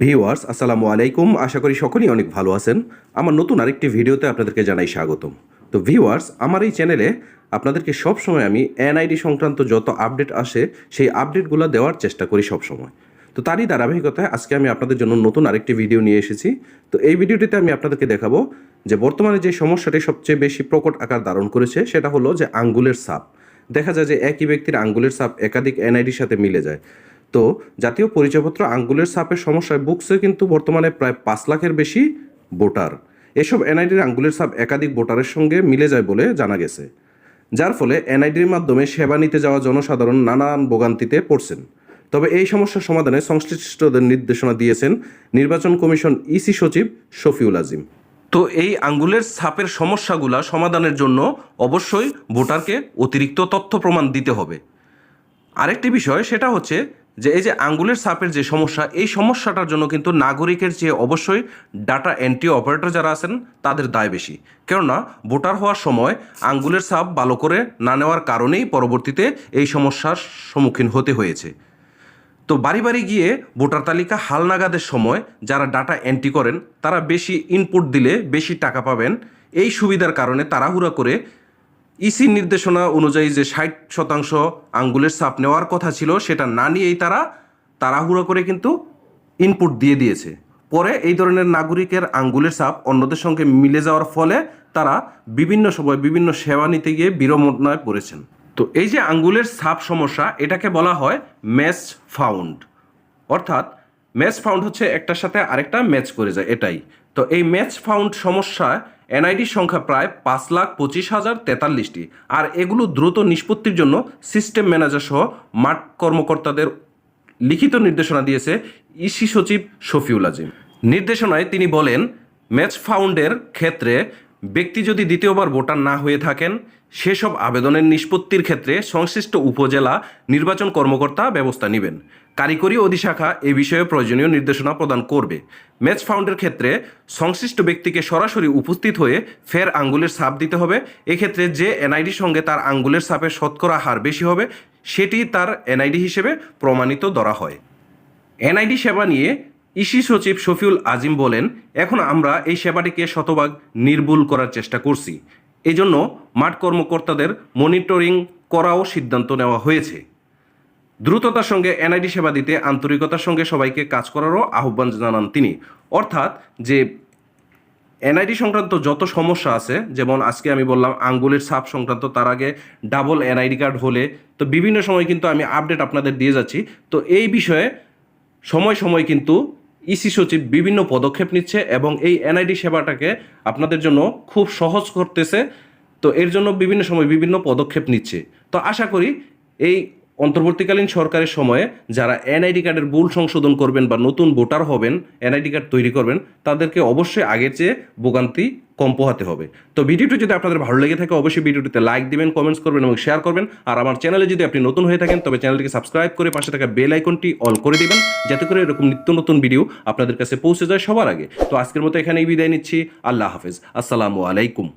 Viewers আসসালামু আলাইকুম। আশা করি সকলেই অনেক ভালো আছেন। আমার নতুন আরেকটি ভিডিওতে আপনাদেরকে জানাই স্বাগতম। তো ভিওয়ার্স আমার এই চ্যানেলে আপনাদেরকে সবসময় আমি এনআইডি সংক্রান্ত যত আপডেট আসে, সেই আপডেটগুলো দেওয়ার চেষ্টা করি সবসময়। তো তারই ধারাবাহিকতায় আজকে আমি আপনাদের জন্য নতুন আরেকটি ভিডিও নিয়ে এসেছি। তো এই ভিডিওটিতে আমি আপনাদেরকে দেখাবো যে বর্তমানে যে সমস্যাটি সবচেয়ে বেশি প্রকট আকার ধারণ করেছে, সেটা হলো যে আঙ্গুলের সাপ দেখা যায় যে একই ব্যক্তির আঙ্গুলের সাপ একাধিক এনআইডির সাথে মিলে যায়। তো জাতীয় পরিচয়পত্র আঙ্গুলের সাপের সমস্যায় ভুগছে কিন্তু বর্তমানে প্রায় পাঁচ লাখের বেশি ভোটার। এসব এনআইডির আঙ্গুলের সাপ একাধিক ভোটারের সঙ্গে মিলে যায় বলে জানা গেছে। যার ফলে এনআইডির মাধ্যমে সেবা নিতে যাওয়া জনসাধারণ নানান ভোগান্তিতে পড়ছেন। তবে এই সমস্যার সমাধানে সংশ্লিষ্টদের নির্দেশনা দিয়েছেন নির্বাচন কমিশন ইসি সচিব শফিউল আজিম। তো এই আঙ্গুলের ছাপের সমস্যাগুলা সমাধানের জন্য অবশ্যই ভোটারকে অতিরিক্ত তথ্য প্রমাণ দিতে হবে। আরেকটি বিষয় সেটা হচ্ছে যে এই যে আঙ্গুলের সাপের যে সমস্যা, এই সমস্যাটার জন্য কিন্তু নাগরিকের চেয়ে অবশ্যই ডাটা এন্ট্রি অপারেটর যারা আছেন, তাদের দায় বেশি। কেননা, ভোটার হওয়ার সময় আঙ্গুলের সাপ ভালো করে না নেওয়ার কারণেই পরবর্তীতে এই সমস্যার সম্মুখীন হতে হয়েছে। তো বাড়ি বাড়ি গিয়ে ভোটার তালিকা হালনাগাদের সময় যারা ডাটা এন্ট্রি করেন, তারা বেশি ইনপুট দিলে বেশি টাকা পাবেন। এই সুবিধার কারণে তাড়াহুড়া করে ইসির নির্দেশনা অনুযায়ী যে ষাট শতাংশ আঙ্গুলের ছাপ নেওয়ার কথা ছিল, সেটা না নিয়েই তারা তাড়াহুড়ো করে কিন্তু ইনপুট দিয়ে দিয়েছে। পরে এই ধরনের নাগরিকের আঙ্গুলের ছাপ অন্যদের সঙ্গে মিলে যাওয়ার ফলে তারা বিভিন্ন সময় বিভিন্ন সেবা নিতে গিয়ে বিড়ম্বনায় পড়েছেন। তো এই যে আঙ্গুলের ছাপ সমস্যা, এটাকে বলা হয় ম্যাচ ফাউন্ড। অর্থাৎ ম্যাচ ফাউন্ড হচ্ছে একটার সাথে আরেকটা ম্যাচ করে যায়, এটাই। তো এই ম্যাচ ফাউন্ড সমস্যায় এনআইডির সংখ্যা প্রায় পাঁচ লাখ পঁচিশ হাজার তেতাল্লিশটি। আর এগুলো দ্রুত নিষ্পত্তির জন্য সিস্টেম ম্যানেজার সহ মাঠ কর্মকর্তাদের লিখিত নির্দেশনা দিয়েছে ইসি সচিব শফিউল আজিম। নির্দেশনায় তিনি বলেন, ম্যাচ ফাউন্ডের ক্ষেত্রে ব্যক্তি যদি দ্বিতীয়বার ভোটার না হয়ে থাকেন সেসব আবেদনের নিষ্পত্তির ক্ষেত্রে সংশ্লিষ্ট উপজেলা নির্বাচন কর্মকর্তা ব্যবস্থা নেবেন। কারিগরি অধিশাখা এ বিষয়ে প্রয়োজনীয় নির্দেশনা প্রদান করবে। ম্যাচ ফাউন্ডের ক্ষেত্রে সংশ্লিষ্ট ব্যক্তিকে সরাসরি উপস্থিত হয়ে ফের আঙ্গুলের ছাপ দিতে হবে। এক্ষেত্রে যে এনআইডির সঙ্গে তার আঙ্গুলের ছাপের শতকরা হার বেশি হবে, সেটি তার এনআইডি হিসেবে প্রমাণিত ধরা হয়। এনআইডি সেবা নিয়ে ইসি সচিব শফিউল আজিম বলেন, এখন আমরা এই সেবাটিকে শতভাগ নির্ভুল করার চেষ্টা করছি। এই জন্য মাঠ কর্মকর্তাদের মনিটরিং করাও সিদ্ধান্ত নেওয়া হয়েছে। দ্রুততার সঙ্গে এনআইডি সেবা দিতে, আন্তরিকতার সঙ্গে সবাইকে কাজ করারও আহ্বান জানান তিনি। অর্থাৎ যে এনআইডি সংক্রান্ত যত সমস্যা আছে, যেমন আজকে আমি বললাম আঙ্গুলের ছাপ সংক্রান্ত, তার আগে ডাবল এনআইডি কার্ড হলে, তো বিভিন্ন সময় কিন্তু আমি আপডেট আপনাদের দিয়ে যাচ্ছি। তো এই বিষয়ে সময় সময় কিন্তু ইসি সচিব বিভিন্ন পদক্ষেপ নিচ্ছে এবং এই এনআইডি সেবাটাকে আপনাদের জন্য খুব সহজ করতেছে। তো এর জন্য বিভিন্ন সময় বিভিন্ন পদক্ষেপ নিচ্ছে। তো আশা করি এই অন্তর্বর্তীকালীন সরকারের সময়ে যারা এনআইডি কার্ডের ভুল সংশোধন করবেন বা নতুন ভোটার হবেন, এনআইডি কার্ড তৈরি করবেন, তাদেরকে অবশ্যই আগের চেয়ে ভোগান্তি কম পোহাতে হবে। তো ভিডিওটি যদি আপনাদের ভালো লেগে থাকে, অবশ্যই ভিডিওটিতে লাইক দিবেন কমেন্টস করবেন এবং শেয়ার করবেন। আর আমার চ্যানেলে যদি আপনি নতুন হয়ে থাকেন, তবে চ্যানেলটিকে সাবস্ক্রাইব করে পাশে থাকা বেল আইকনটি অল করে দিবেন, যাতে করে এরকম নিত্য নতুন ভিডিও আপনাদের কাছে পৌঁছে যায় সবার আগে। তো আজকের মতো এখানেই বিদায় নিচ্ছি। আল্লাহ হাফেজ। আসসালামু আলাইকুম।